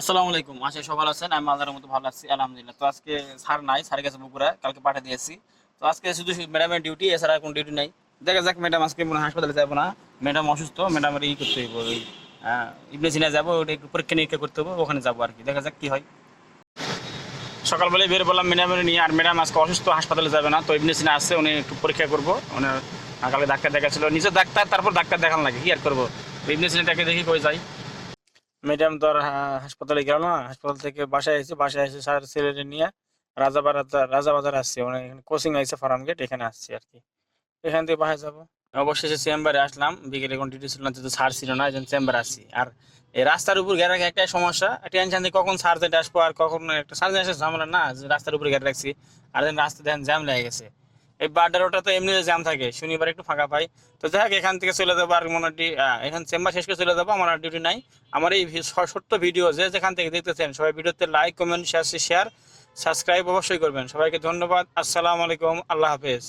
আসসালামু আলাইকুম। আশা করি সকাল আছেন। আমি আল্লাহর মতো ভালো আছি, আলহামদুলিল্লাহ। তো আজকে স্যার নাই স্যার গেছে বগুড়া কালকে পাঠিয়ে দিয়েছি। তো আজকে শুধু ম্যাডামের ডিউটি এছাড়া কোনো ডিউটি নাই। দেখা যাক ম্যাডাম আজকে মনে হাসপাতালে যাব না। ম্যাডাম অসুস্থ ম্যাডামের ই করতে হইব। ওই ইবনে সিনা যাব, ওটা একটু পরীক্ষা নিরীক্ষা করতে হবে ওখানে যাব আর কি। দেখা যাক কি হয়। সকালবেলায় বের বললাম ম্যাডামের নিয়ে, আর ম্যাডাম আজকে অসুস্থ, হাসপাতালে যাবে না। তো ইবনে সিনা আসছে, উনি একটু পরীক্ষা করব। ওনার কালকে ডাক্তার দেখাচ্ছিল। নিজে ডাক্তার, তারপর ডাক্তার দেখান লাগে, কি আর করব? ইবনে সিনাটাকে দেখি, কই যাই। ম্যাডাম তো আর হাসপাতালে গেল না। হাসপাতাল থেকে বাসায় এসে বাসায় এসে স্যার ছেলেকে নিয়ে রাজাবাজার রাজাবাজার আসছে। মানে এখানে কোচিং আইসে ফার্ম গেট, এখানে আসছি আর কি। এখান থেকে বাসায় যাব। অবশেষে চেম্বারে আসলাম। বিকেলে কোনো ডিউটি ছিল না, যেহেতু স্যার ছিল না এই জন্য চেম্বারে আসছি। আর এই রাস্তার উপর ঘেরা রাখা একটাই সমস্যা, টেনশন দিয়ে কখন যেটা আসব আর কখন একটা স্যার আসে ঝামেলা না রাস্তার উপরে ঘেরা রাখছি। আর রাস্তা দেখেন জ্যাম লেগে গেছে। এই বারডারোটা তো এমনি জ্যাম থাকে, শনিবার একটু ফাঁকা পাই। তো যাই হোক, এখান থেকে চলে যাব আর মনে এখান চেম্বার শেষ করে চলে যাব, আমার আর ডিউটি নাই। আমার এই ছোট্ট ভিডিও যে যেখান থেকে দেখতেছেন, সবাই ভিডিওতে like comment share share subscribe অবশ্যই করবেন। সবাইকে ধন্যবাদ, আসসালামু আলাইকুম, আল্লাহ হাফেজ।